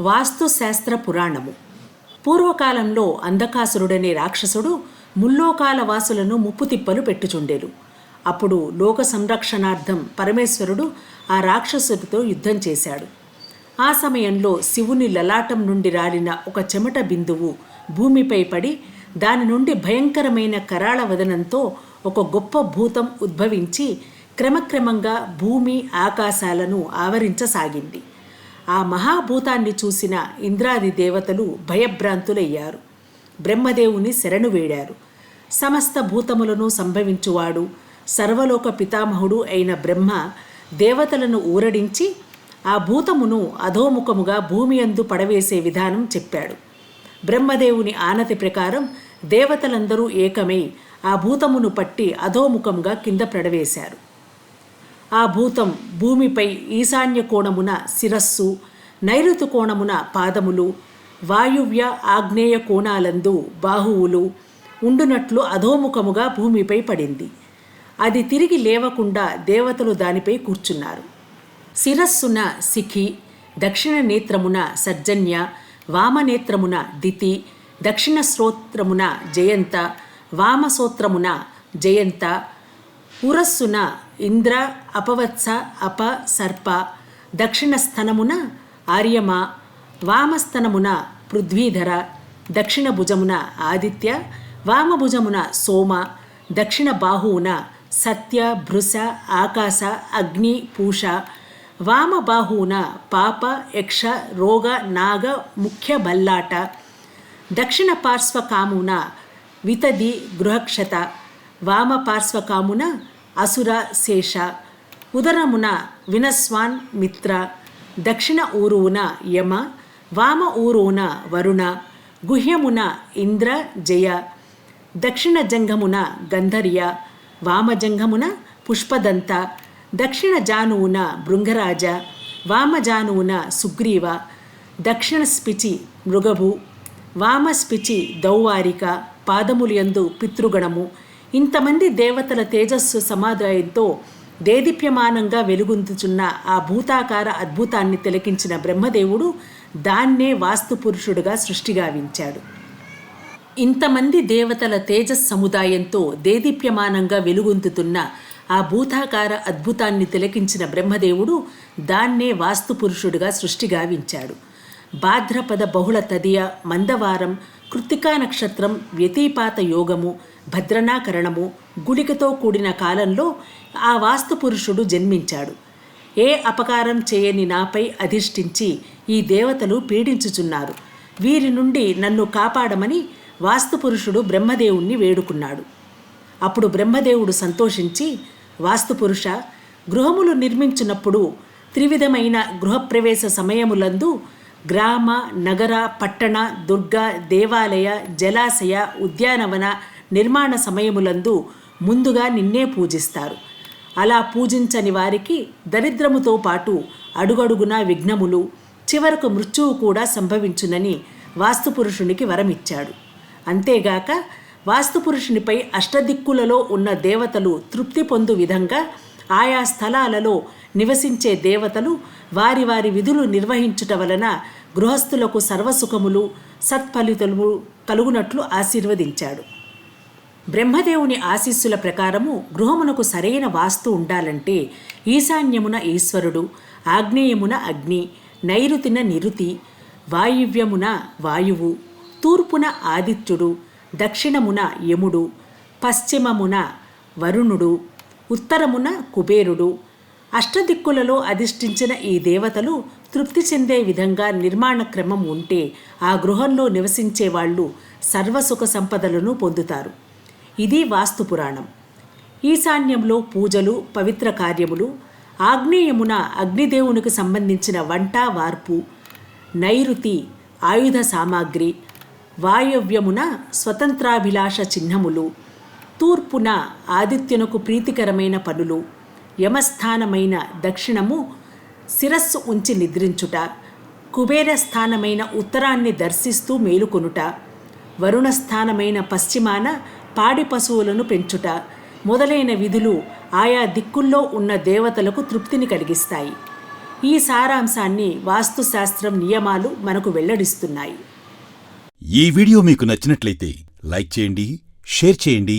వాస్తుశాస్త్ర పురాణము పూర్వకాలంలో అంధకాసురుడనే రాక్షసుడు ముల్లోకాల వాసులను ముప్పుతిప్పలు పెట్టుచుండేలు అప్పుడు లోక సంరక్షణార్థం పరమేశ్వరుడు ఆ రాక్షసుడితో యుద్ధం చేశాడు. ఆ సమయంలో శివుని లలాటం నుండి రాలిన ఒక చెమట బిందువు భూమిపై పడి దాని నుండి భయంకరమైన కరాళ వదనంతో ఒక గొప్ప భూతం ఉద్భవించి క్రమక్రమంగా భూమి ఆకాశాలను ఆవరించసాగింది. ఆ మహాభూతాన్ని చూసిన ఇంద్రాది దేవతలు భయభ్రాంతులయ్యారు. బ్రహ్మదేవుని శరణు వేడారు. సమస్త భూతములను సంభవించువాడు సర్వలోక పితామహుడు అయిన బ్రహ్మ దేవతలను ఊరడించి ఆ భూతమును అధోముఖముగా భూమి అందు పడవేసే విధానం చెప్పాడు. బ్రహ్మదేవుని ఆనతి ప్రకారం దేవతలందరూ ఏకమై ఆ భూతమును పట్టి అధోముఖంగా కింద పడవేశారు. ఆ భూతం భూమిపై ఈశాన్య కోణమున శిరస్సు నైరుతి కోణమున పాదములు వాయువ్య ఆగ్నేయ కోణాలందు బాహువులు ఉండునట్లు అధోముఖముగా భూమిపై పడింది. అది తిరిగి లేవకుండా దేవతలు దానిపై కూర్చున్నారు. శిరస్సున సిఖి దక్షిణ నేత్రమున సర్జన్య వామనేత్రమున దితి దక్షిణ శ్రోత్రమున జయంత వామసోత్రమున జయంత పురస్సున ఇంద్ర అపవత్స అప సర్ప దక్షిణ స్థనమున ఆర్యమ వామస్తనమున పృథ్వీధర దక్షిణ భుజమున ఆదిత్య వామభుజమున సోమ దక్షిణ బాహువున సత్య భృశ ఆకాశ అగ్ని పూష వామబాహువున పాప యక్ష రోగ నాగ ముఖ్య బల్లాట దక్షిణ పార్శ్వకామున వితది గృహక్షత వామ పార్శ్వకామున అసుర శేష ఉదరమున వినస్వాన్ మిత్ర దక్షిణ ఊరువున యమ వామ ఊరువున వరుణ గుహ్యమున ఇంద్ర జయ దక్షిణ జంఘమున గంధర్య వామజంఘమున పుష్పదంత దక్షిణ జానువున భృంగరాజ వామజానువున సుగ్రీవ దక్షిణ స్పిచి మృగభు వామస్పిచి దౌవారిక పాదములందు పితృగణము ఇంతమంది దేవతల తేజస్సు సమాదాయంతో దేదీప్యమానంగా వెలుగొందుచున్న ఆ భూతాకార అద్భుతాన్ని తిలకించిన బ్రహ్మదేవుడు దాన్నే వాస్తుపురుషుడుగా సృష్టిగావించాడు. ఇంతమంది దేవతల తేజస్ సముదాయంతో దేదీప్యమానంగా వెలుగొందుతున్న ఆ భూతాకార అద్భుతాన్ని తిలకించిన బ్రహ్మదేవుడు దాన్నే వాస్తుపురుషుడుగా సృష్టిగావించాడు. భాద్రపద బహుళ తదియ మందవారం కృత్తికా నక్షత్రం వ్యతిపాత యోగము భద్రనాకరణము గుళికతో కూడిన కాలంలో ఆ వాస్తు పురుషుడు జన్మించాడు. ఏ అపకారం చేయని నాపై అధిష్ఠించి ఈ దేవతలు పీడించుచున్నారు. వీరి నుండి నన్ను కాపాడమని వాస్తుపురుషుడు బ్రహ్మదేవుణ్ణి వేడుకున్నాడు. అప్పుడు బ్రహ్మదేవుడు సంతోషించి వాస్తుపురుష గృహములు నిర్మించినప్పుడు త్రివిధమైన గృహప్రవేశ సమయములందు గ్రామ నగర పట్టణ దుర్గ దేవాలయ జలాశయ ఉద్యానవన నిర్మాణ సమయములందు ముందుగా నిన్నే పూజిస్తారు. అలా పూజించని వారికి దరిద్రముతో పాటు అడుగడుగునా విఘ్నములు చివరకు మృత్యువు కూడా సంభవించునని వాస్తుపురుషునికి వరమిచ్చాడు. అంతేగాక వాస్తుపురుషునిపై అష్టదిక్కులలో ఉన్న దేవతలు తృప్తి పొందు విధంగా ఆయా స్థలాలలో నివసించే దేవతలు వారి వారి విధులు నిర్వహించుట వలన గృహస్థులకు సర్వసుఖములు సత్ఫలితలు కలుగునట్లు ఆశీర్వదించాడు. బ్రహ్మదేవుని ఆశీస్సుల ప్రకారము గృహమునకు సరైన వాస్తు ఉండాలంటే ఈశాన్యమున ఈశ్వరుడు ఆగ్నేయమున అగ్ని నైరుతిన నిరుతి వాయువ్యమున వాయువు తూర్పున ఆదిత్యుడు దక్షిణమున యముడు పశ్చిమమున వరుణుడు ఉత్తరమున కుబేరుడు. అష్టదిక్కులలో అధిష్ఠించిన ఈ దేవతలు తృప్తి చెందే విధంగా నిర్మాణ క్రమం ఉంటే ఆ గృహంలో నివసించే వాళ్ళు సర్వసుఖ సంపదలను పొందుతారు. ఇది వాస్తు పురాణం. ఈశాన్యంలో పూజలు పవిత్ర కార్యములు ఆగ్నేయమున అగ్నిదేవునికి సంబంధించిన వంట వార్పు నైరుతి ఆయుధ సామాగ్రి వాయవ్యమున స్వతంత్రాభిలాష చిహ్నములు తూర్పున ఆదిత్యునకు ప్రీతికరమైన పనులు. యమస్థానమైన దక్షిణము శిరస్సు ఉంచి నిద్రించుట. కుబేర స్థానమైన ఉత్తరాన్ని దర్శిస్తూ మేలుకొనుట. వరుణస్థానమైన పశ్చిమాన పాడి పశువులను పెంచుట. మొదలైన విధులు ఆయా దిక్కుల్లో ఉన్న దేవతలకు తృప్తిని కలిగిస్తాయి. ఈ సారాంశాన్ని వాస్తుశాస్త్రం నియమాలు మనకు వెల్లడిస్తున్నాయి. ఈ వీడియో మీకు నచ్చినట్లయితే లైక్ చేయండి షేర్ చేయండి